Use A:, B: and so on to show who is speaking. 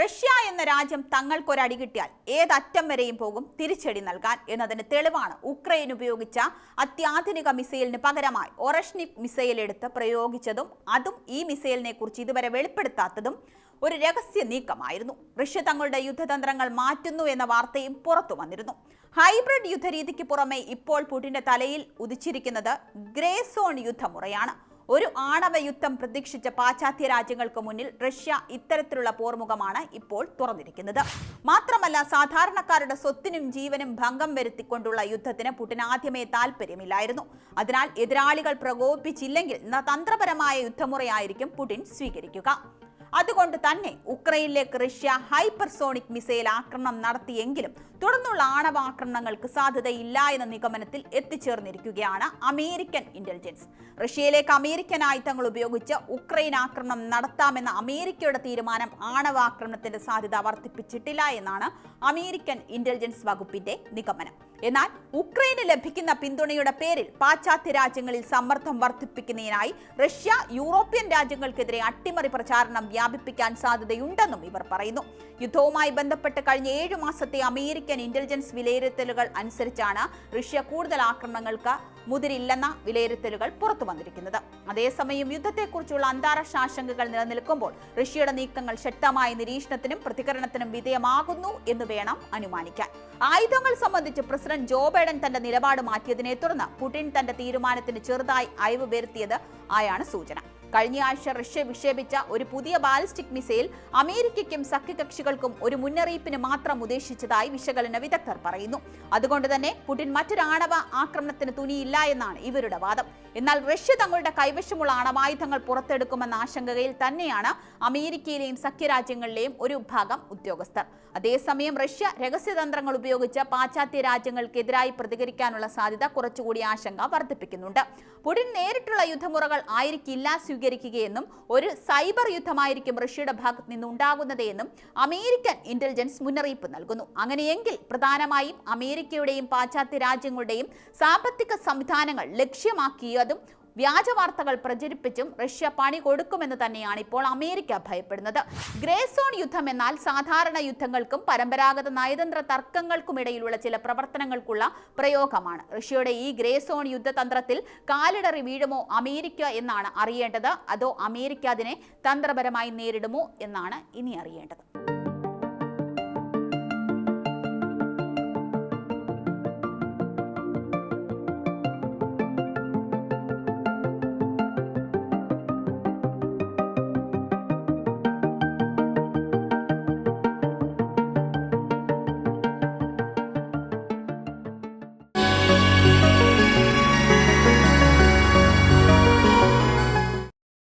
A: Russia എന്ന രാജ്യം തങ്ങൾക്കൊരടി കിട്ടിയാൽ ഏതറ്റം വരെയും പോകും തിരിച്ചടി നൽകാൻ എന്നതിന് തെളിവാണ് ഉക്രൈൻ ഉപയോഗിച്ച അത്യാധുനിക മിസൈലിന് പകരമായി ഒറഷ്നിക് മിസൈൽ എടുത്ത് പ്രയോഗിച്ചതും അതും ഈ മിസൈലിനെ കുറിച്ച് ഇതുവരെ വെളിപ്പെടുത്താത്തതും ഒരു രഹസ്യ നീക്കമായിരുന്നു. റഷ്യ തങ്ങളുടെ യുദ്ധതന്ത്രങ്ങൾ മാറ്റുന്നു എന്ന വാർത്തയും പുറത്തു വന്നിരുന്നു. ഹൈബ്രിഡ് യുദ്ധരീതിക്ക് പുറമെ ഇപ്പോൾ പുടിന്റെ തലയിൽ ഉദിച്ചിരിക്കുന്നത് ഗ്രേ സോൺ യുദ്ധമുറയാണ്. ഒരു ആണവ യുദ്ധം പ്രതീക്ഷിച്ച പാശ്ചാത്യ രാജ്യങ്ങൾക്ക് മുന്നിൽ റഷ്യ ഇത്തരത്തിലുള്ള പോർമുഖമാണ് ഇപ്പോൾ തുറന്നിരിക്കുന്നത്. മാത്രമല്ല സാധാരണക്കാരുടെ സ്വത്തിനും ജീവനും ഭംഗം വരുത്തിക്കൊണ്ടുള്ള യുദ്ധത്തിന് പുടിൻ ആദ്യമേ താല്പര്യമില്ലായിരുന്നു അതിനാൽ എതിരാളികൾ പ്രകോപിപ്പിച്ചില്ലെങ്കിൽ തന്ത്രപരമായ യുദ്ധമുറയായിരിക്കും പുടിൻ സ്വീകരിക്കുക. അതുകൊണ്ട് തന്നെ ഉക്രൈനിലേക്ക് റഷ്യ ഹൈപ്പർസോണിക് മിസൈൽ ആക്രമണം നടത്തിയെങ്കിലും തുടർന്നുള്ള ആണവാക്രമണങ്ങൾക്ക് സാധ്യതയില്ല എന്ന നിഗമനത്തിൽ എത്തിച്ചേർന്നിരിക്കുകയാണ് അമേരിക്കൻ ഇന്റലിജൻസ് റഷ്യയിലേക്ക് അമേരിക്കൻ ആയുധങ്ങൾ ഉപയോഗിച്ച് ഉക്രൈൻ ആക്രമണം നടത്താമെന്ന അമേരിക്കയുടെ തീരുമാനം ആണവ ആക്രമണത്തിന്റെ സാധ്യത വർദ്ധിപ്പിച്ചിട്ടില്ല എന്നാണ് അമേരിക്കൻ ഇന്റലിജൻസ് വകുപ്പിന്റെ നിഗമനം. എന്നാൽ ഉക്രൈന് ലഭിക്കുന്ന പിന്തുണയുടെ പേരിൽ പാശ്ചാത്യ രാജ്യങ്ങളിൽ സമ്മർദ്ദം വർദ്ധിപ്പിക്കുന്നതിനായി റഷ്യ യൂറോപ്യൻ രാജ്യങ്ങൾക്കെതിരെ അട്ടിമറി പ്രചാരണം വ്യാപിപ്പിക്കാൻ സാധ്യതയുണ്ടെന്നും ഇവർ പറയുന്നു. യുദ്ധവുമായി ബന്ധപ്പെട്ട് കഴിഞ്ഞ ഏഴു മാസത്തെ അമേരിക്കൻ ഇന്റലിജൻസ് വിലയിരുത്തലുകൾ അനുസരിച്ചാണ് റഷ്യ കൂടുതൽ ആക്രമണങ്ങൾക്ക് മുതിരില്ലെന്ന വിലയിരുത്തലുകൾ പുറത്തു വന്നിരിക്കുന്നത്. അതേസമയം യുദ്ധത്തെക്കുറിച്ചുള്ള അന്താരാഷ്ട്ര ആശങ്കകൾ നിലനിൽക്കുമ്പോൾ റഷ്യയുടെ നീക്കങ്ങൾ ശക്തമായ നിരീക്ഷണത്തിനും പ്രതികരണത്തിനും വിധേയമാകുന്നു എന്ന് വേണം അനുമാനിക്കാൻ. ആയുധങ്ങൾ സംബന്ധിച്ച് പ്രസിഡന്റ് ജോ ബൈഡൻ തന്റെ നിലപാട് മാറ്റിയതിനെ തുടർന്ന് പുടിൻ തന്റെ തീരുമാനത്തിന് ചെറുതായി അയവ് വരുത്തിയത് ആയാണ് സൂചന. കഴിഞ്ഞ ആഴ്ച റഷ്യ വിക്ഷേപിച്ച ഒരു പുതിയ ബാലിസ്റ്റിക് മിസൈൽ അമേരിക്കയ്ക്കും സഖ്യകക്ഷികൾക്കും ഒരു മുന്നറിയിപ്പിന് മാത്രം ഉദ്ദേശിച്ചതായി വിശകലന വിദഗ്ധർ പറയുന്നു. അതുകൊണ്ട് തന്നെ പുടിൻ മറ്റൊരു ആണവ ആക്രമണത്തിന് തുനിയില്ല എന്നാണ് ഇവരുടെ വാദം. എന്നാൽ റഷ്യ തങ്ങളുടെ കൈവശമുള്ള ആണവായുധങ്ങൾ പുറത്തെടുക്കുമെന്ന ആശങ്കയിൽ തന്നെയാണ് അമേരിക്കയിലെയും സഖ്യരാജ്യങ്ങളിലെയും ഒരു വിഭാഗം ഉദ്യോഗസ്ഥർ. അതേസമയം റഷ്യ രഹസ്യതന്ത്രങ്ങൾ ഉപയോഗിച്ച് പാശ്ചാത്യ രാജ്യങ്ങൾക്കെതിരായി പ്രതികരിക്കാനുള്ള സാധ്യത കുറച്ചുകൂടി ആശങ്ക വർദ്ധിപ്പിക്കുന്നുണ്ട്. പുടിൻ നേരിട്ടുള്ള യുദ്ധമുറകൾ ആയിരിക്കില്ല സ്വീകരിക്കുകയെന്നും ഒരു സൈബർ യുദ്ധമായിരിക്കും റഷ്യയുടെ ഭാഗത്ത് നിന്ന് എന്നും അമേരിക്കൻ ഇന്റലിജൻസ് മുന്നറിയിപ്പ് നൽകുന്നു. അങ്ങനെയെങ്കിൽ പ്രധാനമായും അമേരിക്കയുടെയും പാശ്ചാത്യ രാജ്യങ്ങളുടെയും സാമ്പത്തിക സംവിധാനങ്ങൾ ലക്ഷ്യമാക്കിയതും വ്യാജ വാർത്തകൾ പ്രചരിപ്പിച്ചും റഷ്യ പണി കൊടുക്കുമെന്ന് തന്നെയാണ് ഇപ്പോൾ അമേരിക്ക ഭയപ്പെടുന്നത്. ഗ്രേ സോൺ യുദ്ധം എന്നാൽ സാധാരണ യുദ്ധങ്ങൾക്കും പരമ്പരാഗത നയതന്ത്ര തർക്കങ്ങൾക്കും ഇടയിലുള്ള ചില പ്രവർത്തനങ്ങൾക്കുള്ള പ്രയോഗമാണ്. റഷ്യയുടെ ഈ ഗ്രേ സോൺ യുദ്ധതന്ത്രത്തിൽ കാലിടറി വീഴുമോ അമേരിക്ക എന്നാണ് അറിയേണ്ടത്. അതോ അമേരിക്ക അതിനെ തന്ത്രപരമായി നേരിടുമോ എന്നാണ് ഇനി അറിയേണ്ടത്.